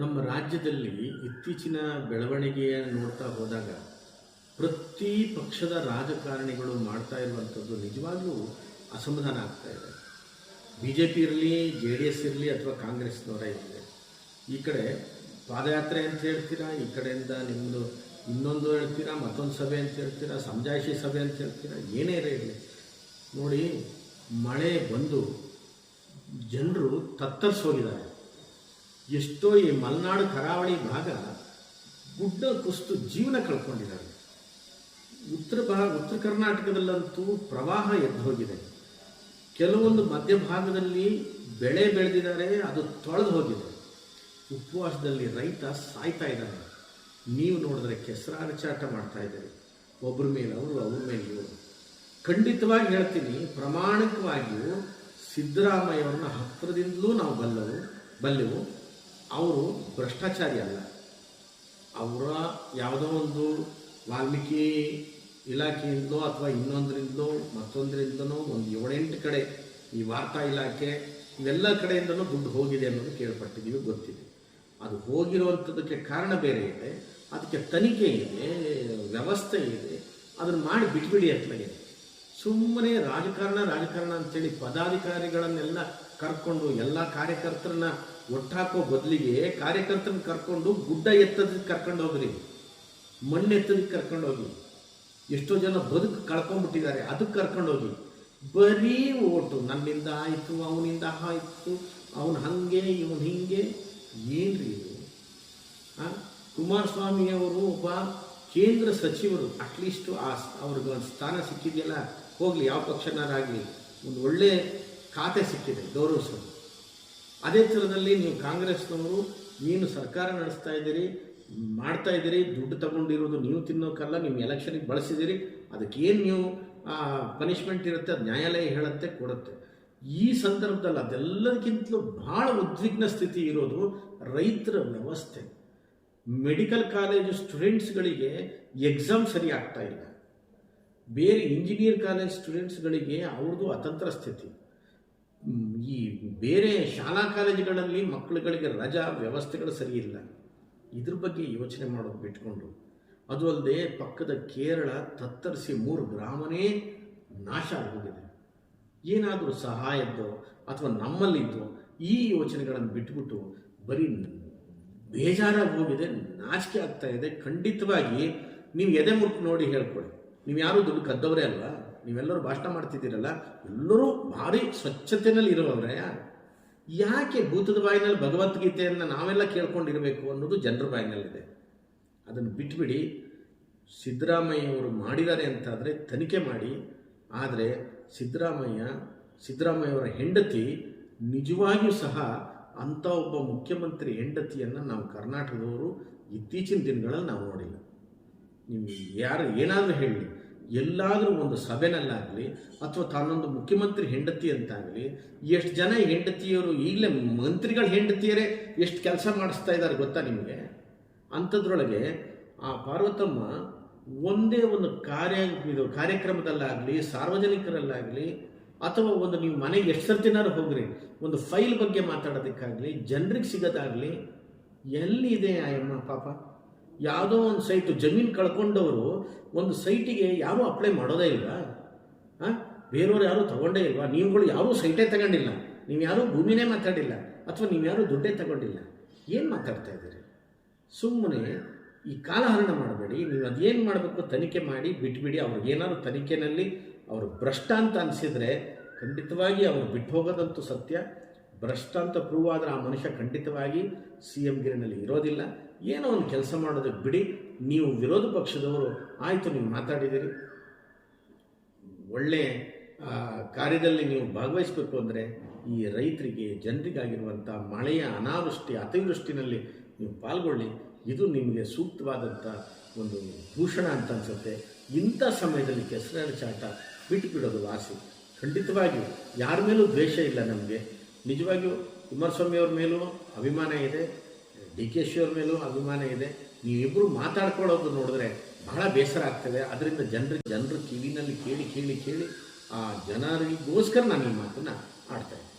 ನಮ್ಮ ರಾಜ್ಯದಲ್ಲಿ ಇತ್ತೀಚಿನ ಬೆಳವಣಿಗೆಯ ನೋಡ್ತಾ ಹೋದಾಗ ಪ್ರತಿ ಪಕ್ಷದ ರಾಜಕಾರಣಿಗಳು ಮಾಡ್ತಾ ಇರುವಂಥದ್ದು ನಿಜವಾಗ್ಲೂ ಅಸಮಾಧಾನ ಆಗ್ತಾ ಇದೆ. ಬಿ ಜೆ ಪಿ ಇರಲಿ, ಜೆ ಡಿ ಎಸ್ ಇರಲಿ ಅಥವಾ ಕಾಂಗ್ರೆಸ್ನವರೇ ಇರಲಿ, ಈ ಕಡೆ ಪಾದಯಾತ್ರೆ ಅಂತ ಹೇಳ್ತೀರಾ, ಈ ಕಡೆಯಿಂದ ನಿಮ್ಮದು ಇನ್ನೊಂದು ಹೇಳ್ತೀರಾ, ಮತ್ತೊಂದು ಸಭೆ ಅಂತ ಹೇಳ್ತೀರಾ ಸಮಜಾಯಿಷಿ ಸಭೆ ಅಂತ ಹೇಳ್ತೀರಾ, ಏನೇ ಇರಲಿ. ನೋಡಿ, ಮಳೆ ಬಂದು ಜನರು ತತ್ತರಿಸೋಗಿದ್ದಾರೆ. ಎಷ್ಟೋ ಈ ಮಲೆನಾಡು ಕರಾವಳಿ ಭಾಗ ಗುಡ್ಡ ಕುಸ್ತು ಜೀವನ ಕಳ್ಕೊಂಡಿದ್ದಾರೆ. ಉತ್ತರ ಭಾಗ, ಉತ್ತರ ಕರ್ನಾಟಕದಲ್ಲಂತೂ ಪ್ರವಾಹ ಎದ್ದು ಹೋಗಿದೆ. ಕೆಲವೊಂದು ಮಧ್ಯಭಾಗದಲ್ಲಿ ಬೆಳೆ ಬೆಳೆದಿದ್ದಾರೆ, ಅದು ತೊಳೆದು ಹೋಗಿದೆ. ಉಪವಾಸದಲ್ಲಿ ರೈತ ಸಾಯ್ತಾ ಇದ್ದಾನೆ. ನೀವು ನೋಡಿದ್ರೆ ಕೆಸರಾರ ಚಾಟ ಮಾಡ್ತಾ ಇದ್ದಾರೆ. ಒಬ್ಬರ ಮೇಲೆ ಅವರು, ಅವ್ರ ಮೇಲೆ ಇವರು. ಖಂಡಿತವಾಗಿ ಹೇಳ್ತೀನಿ, ಪ್ರಾಮಾಣಿಕವಾಗಿಯೂ ಸಿದ್ದರಾಮಯ್ಯವ್ರನ್ನ ಹತ್ತಿರದಿಂದಲೂ ನಾವು ಬಲ್ಲವು, ಬಲ್ಲೆವು. ಅವರು ಭ್ರಷ್ಟಾಚಾರಿ ಅಲ್ಲ. ಅವರ ಯಾವುದೋ ಒಂದು ವಾಲ್ಮೀಕಿ ಇಲಾಖೆಯಿಂದಲೋ ಅಥವಾ ಇನ್ನೊಂದರಿಂದಲೋ ಮತ್ತೊಂದರಿಂದನೋ ಒಂದು ಏಳೆಂಟು ಕಡೆ ಈ ವಾರ್ತಾ ಇಲಾಖೆ ಇವೆಲ್ಲ ಕಡೆಯಿಂದಲೂ ದುಡ್ಡು ಹೋಗಿದೆ ಅನ್ನೋದು ಕೇಳ್ಪಟ್ಟಿದ್ದೀವಿ, ಗೊತ್ತಿದೆ. ಅದು ಹೋಗಿರುವಂಥದ್ದಕ್ಕೆ ಕಾರಣ ಬೇರೆ ಇದೆ, ಅದಕ್ಕೆ ತನಿಖೆ ಇದೆ, ವ್ಯವಸ್ಥೆ ಇದೆ, ಅದನ್ನು ಮಾಡಿ ಬಿಟ್ಬಿಡಿ ಅಂತ ಸುಮ್ಮನೆ ರಾಜಕಾರಣ ರಾಜಕಾರಣ ಅಂತೇಳಿ ಪದಾಧಿಕಾರಿಗಳನ್ನೆಲ್ಲ ಕರ್ಕೊಂಡು ಎಲ್ಲ ಕಾರ್ಯಕರ್ತರನ್ನ ಒಟ್ಟಾಕೋ ಬದಲಿಗೆ ಕಾರ್ಯಕರ್ತನ ಕರ್ಕೊಂಡು ಗುಡ್ಡ ಎತ್ತದಕ್ಕೆ ಕರ್ಕೊಂಡು ಹೋಗ್ರಿ. ಮಣ್ಣು ಎತ್ತದಕ್ಕೆ ಕರ್ಕೊಂಡು ಹೋಗಿ ಎಷ್ಟೋ ಜನ ಬದುಕು ಕಳ್ಕೊಂಡ್ಬಿಟ್ಟಿದ್ದಾರೆ ಅದಕ್ಕೆ ಕರ್ಕೊಂಡು ಹೋಗಿ ಬರೀ ಓಟು, ನನ್ನಿಂದ ಆಯಿತು, ಅವನಿಂದ ಆಯಿತು, ಅವನು ಹಾಗೆ, ಇವನು ಹಿಂಗೆ. ಏನ್ರಿ ಇದು? ಕುಮಾರಸ್ವಾಮಿ ಅವರು ಒಬ್ಬ ಕೇಂದ್ರ ಸಚಿವರು ಅಟ್ಲೀಸ್ಟು ಆ ಅವ್ರಿಗೆ ಒಂದು ಸ್ಥಾನ ಸಿಕ್ಕಿದೆಯಲ್ಲ, ಹೋಗಲಿ, ಯಾವ ಪಕ್ಷನಾರಾಗಲಿ. ಒಂದು ಒಳ್ಳೆ ಖಾತೆ ಸಿಕ್ಕಿದೆ, ಗೌರವಿಸೋದು. ಅದೇ ಥರದಲ್ಲಿ ನೀವು ಕಾಂಗ್ರೆಸ್ನವರು, ನೀನು ಸರ್ಕಾರ ನಡೆಸ್ತಾ ಇದ್ದೀರಿ, ಮಾಡ್ತಾ ಇದ್ದೀರಿ, ದುಡ್ಡು ತಗೊಂಡಿರೋದು ನೀವು ತಿನ್ನೋಕ್ಕಲ್ಲ ನೀವು ಎಲೆಕ್ಷನಿಗೆ ಬಳಸಿದ್ದೀರಿ, ಅದಕ್ಕೇನು ನೀವು ಪನಿಷ್ಮೆಂಟ್ ಇರುತ್ತೆ, ಅದು ನ್ಯಾಯಾಲಯ ಹೇಳುತ್ತೆ, ಕೊಡುತ್ತೆ. ಈ ಸಂದರ್ಭದಲ್ಲಿ ಅದೆಲ್ಲದಕ್ಕಿಂತಲೂ ಭಾಳ ಉದ್ವಿಗ್ನ ಸ್ಥಿತಿ ಇರೋದು ರೈತರ ವ್ಯವಸ್ಥೆ. ಮೆಡಿಕಲ್ ಕಾಲೇಜು ಸ್ಟೂಡೆಂಟ್ಸ್ಗಳಿಗೆ ಎಕ್ಸಾಮ್ ಸರಿ ಆಗ್ತಾ ಇಲ್ಲ. ಬೇರೆ ಇಂಜಿನಿಯರ್ ಕಾಲೇಜ್ ಸ್ಟೂಡೆಂಟ್ಸ್ಗಳಿಗೆ ಅವ್ರದ್ದು ಅತಂತ್ರ ಸ್ಥಿತಿ. ಈ ಬೇರೆ ಶಾಲಾ ಕಾಲೇಜುಗಳಲ್ಲಿ ಮಕ್ಕಳುಗಳಿಗೆ ರಜಾ ವ್ಯವಸ್ಥೆಗಳು ಸರಿ ಇಲ್ಲ. ಇದ್ರ ಬಗ್ಗೆ ಯೋಚನೆ ಮಾಡೋದು ಬಿಟ್ಕೊಂಡು, ಅದು ಅಲ್ಲದೆ ಪಕ್ಕದ ಕೇರಳ ತತ್ತರಿಸಿ ಮೂರು ಗ್ರಾಮನೇ ನಾಶ ಆಗೋಗಿದೆ. ಏನಾದರೂ ಸಹಾಯದ್ದೋ ಅಥವಾ ನಮ್ಮಲ್ಲಿದ್ದೋ ಈ ಯೋಚನೆಗಳನ್ನು ಬಿಟ್ಬಿಟ್ಟು ಬರೀ ಬೇಜಾರಾಗಿ ಹೋಗಿದೆ, ನಾಚಿಕೆ ಆಗ್ತಾ ಇದೆ. ಖಂಡಿತವಾಗಿ ನೀವು ಎದೆ ಮುಟ್ಟು ನೋಡಿ ಹೇಳ್ಕೊಳ್ಳಿ ನೀವು ಯಾರೂ ದುಡ್ಡು ಕದ್ದವರೇ ಅಲ್ವಾ? ನೀವೆಲ್ಲರೂ ಭಾಷಣ ಮಾಡ್ತಿದ್ದೀರಲ್ಲ, ಎಲ್ಲರೂ ಭಾರಿ ಸ್ವಚ್ಛತೆಯಲ್ಲಿ ಇರುವವರೇ ಯಾಕೆ ಭೂತದ ಬಾಯಿನಲ್ಲಿ ಭಗವದ್ಗೀತೆಯನ್ನು ನಾವೆಲ್ಲ ಕೇಳ್ಕೊಂಡಿರಬೇಕು ಅನ್ನೋದು ಜನರ ಬಾಯಿನಲ್ಲಿದೆ. ಅದನ್ನು ಬಿಟ್ಬಿಡಿ, ಸಿದ್ದರಾಮಯ್ಯವರು ಮಾಡಿದ್ದಾರೆ ಅಂತಾದರೆ ತನಿಖೆ ಮಾಡಿ, ಆದರೆ ಸಿದ್ದರಾಮಯ್ಯ, ಸಿದ್ದರಾಮಯ್ಯವರ ಹೆಂಡತಿ ನಿಜವಾಗಿಯೂ ಸಹ ಅಂಥ ಒಬ್ಬ ಮುಖ್ಯಮಂತ್ರಿ ಹೆಂಡತಿಯನ್ನು ನಾವು ಕರ್ನಾಟಕದವರು ಇತ್ತೀಚಿನ ದಿನಗಳಲ್ಲಿ ನಾವು ನೋಡಿಲ್ಲ. ನೀವು ಯಾರು ಏನಾದರೂ ಹೇಳಿ ಎಲ್ಲಾದರೂ ಒಂದು ಸಭೆನಲ್ಲಾಗಲಿ ಅಥವಾ ತಾನೊಂದು ಮುಖ್ಯಮಂತ್ರಿ ಹೆಂಡತಿ ಅಂತಾಗಲಿ, ಎಷ್ಟು ಜನ ಹೆಂಡತಿಯರು ಈಗಲೇ ಮಂತ್ರಿಗಳ ಹೆಂಡತಿಯರೇ ಎಷ್ಟು ಕೆಲಸ ಮಾಡಿಸ್ತಾ ಇದ್ದಾರೆ ಗೊತ್ತಾ ನಿಮಗೆ? ಅಂಥದ್ರೊಳಗೆ ಆ ಪಾರ್ವತಮ್ಮ ಒಂದೇ ಒಂದು ಕಾರ್ಯ ಇದು ಕಾರ್ಯಕ್ರಮದಲ್ಲಾಗಲಿ, ಸಾರ್ವಜನಿಕರಲ್ಲಾಗಲಿ ಅಥವಾ ಒಂದು ನೀವು ಮನೆಗೆ ಎಷ್ಟು ಸರ್ತಿನಾರು ಹೋಗ್ರಿ, ಒಂದು ಫೈಲ್ ಬಗ್ಗೆ ಮಾತಾಡೋದಕ್ಕಾಗಲಿ, ಜನರಿಗೆ ಸಿಗೋದಾಗಲಿ, ಎಲ್ಲಿದೆ ಆಯಮ್ಮ ಪಾಪ? ಯಾವುದೋ ಒಂದು ಸೈಟು, ಜಮೀನು ಕಳ್ಕೊಂಡವರು ಒಂದು ಸೈಟಿಗೆ ಯಾರೂ ಅಪ್ಲೈ ಮಾಡೋದೇ ಇಲ್ಲ. ಹಾಂ? ಬೇರೆಯವ್ರು ಯಾರೂ ತಗೊಂಡೇ ಇಲ್ವಾ? ನೀವುಗಳು ಯಾರೂ ಸೈಟೇ ತಗೊಂಡಿಲ್ಲ. ನೀವು ಯಾರೂ ಭೂಮಿನೇ ಮಾತಾಡಿಲ್ಲ. ಅಥವಾ ನೀವು ಯಾರೂ ದುಡ್ಡೇ ತಗೊಂಡಿಲ್ಲ. ಏನು ಮಾತಾಡ್ತಾ ಇದ್ದೀರಿ? ಸುಮ್ಮನೆ ಈ ಕಾಲಹರಣ ಮಾಡಬೇಡಿ. ನೀವು ಅದೇನು ಮಾಡಬೇಕು ತನಿಖೆ ಮಾಡಿ, ಬಿಟ್ಬಿಡಿ. ಅವ್ರಿಗೇನಾದ್ರು ತನಿಖೆನಲ್ಲಿ ಅವರು ಭ್ರಷ್ಟ ಅಂತ ಅನಿಸಿದರೆ ಖಂಡಿತವಾಗಿ ಅವರು ಬಿಟ್ಟು ಹೋಗೋದಂತೂ ಸತ್ಯ. ಭ್ರಷ್ಟ ಅಂತ ಪ್ರೂವ್ ಆದರೆ ಆ ಮನುಷ್ಯ ಖಂಡಿತವಾಗಿ ಸಿ ಎಂ ಗಿರಿನಲ್ಲಿ ಇರೋದಿಲ್ಲ. ಏನೋ ಒಂದು ಕೆಲಸ ಮಾಡೋದಕ್ಕೆ ಬಿಡಿ, ನೀವು ವಿರೋಧ ಪಕ್ಷದವರು, ಆಯಿತು ನೀವು ಮಾತಾಡಿದ್ದೀರಿ ಒಳ್ಳೆ ಕಾರ್ಯದಲ್ಲಿ ನೀವು ಭಾಗವಹಿಸಬೇಕು ಅಂದರೆ ಈ ರೈತರಿಗೆ ಜನರಿಗಾಗಿರುವಂಥ ಮಳೆಯ ಅನಾವೃಷ್ಟಿ, ಅತಿವೃಷ್ಟಿನಲ್ಲಿ ನೀವು ಪಾಲ್ಗೊಳ್ಳಿ. ಇದು ನಿಮಗೆ ಸೂಕ್ತವಾದಂಥ ಒಂದು ಭೂಷಣ ಅಂತ ಅನಿಸುತ್ತೆ. ಇಂಥ ಸಮಯದಲ್ಲಿ ಕೆಸರಾಡ ಚಾಟ ಬಿಟ್ಟು ಬಿಡೋದು ವಾಸಿ. ಖಂಡಿತವಾಗಿ, ಯಾರ ಮೇಲೂ ದ್ವೇಷ ಇಲ್ಲ ನಮಗೆ. ನಿಜವಾಗಿಯೂ ಕುಮಾರಸ್ವಾಮಿ ಅವ್ರ ಮೇಲೂ ಅಭಿಮಾನ ಇದೆ. ಡಿ ಕೆ ಶಿ ಅವ್ರ ಮೇಲೂ ಅಭಿಮಾನ ಇದೆ. ನೀವಿಬ್ಬರು ಮಾತಾಡ್ಕೊಳ್ಳೋದು ನೋಡಿದ್ರೆ ಬಹಳ ಬೇಸರ ಆಗ್ತದೆ. ಅದರಿಂದ ಜನರು, ಜನರ ಕಿವಿನಲ್ಲಿ ಕೇಳಿ ಕೇಳಿ ಕೇಳಿ ಆ ಜನರಿಗೋಸ್ಕರ ನಾನು ಈ ಮಾತನ್ನು ಆಡ್ತಾ ಇದ್ದೀನಿ.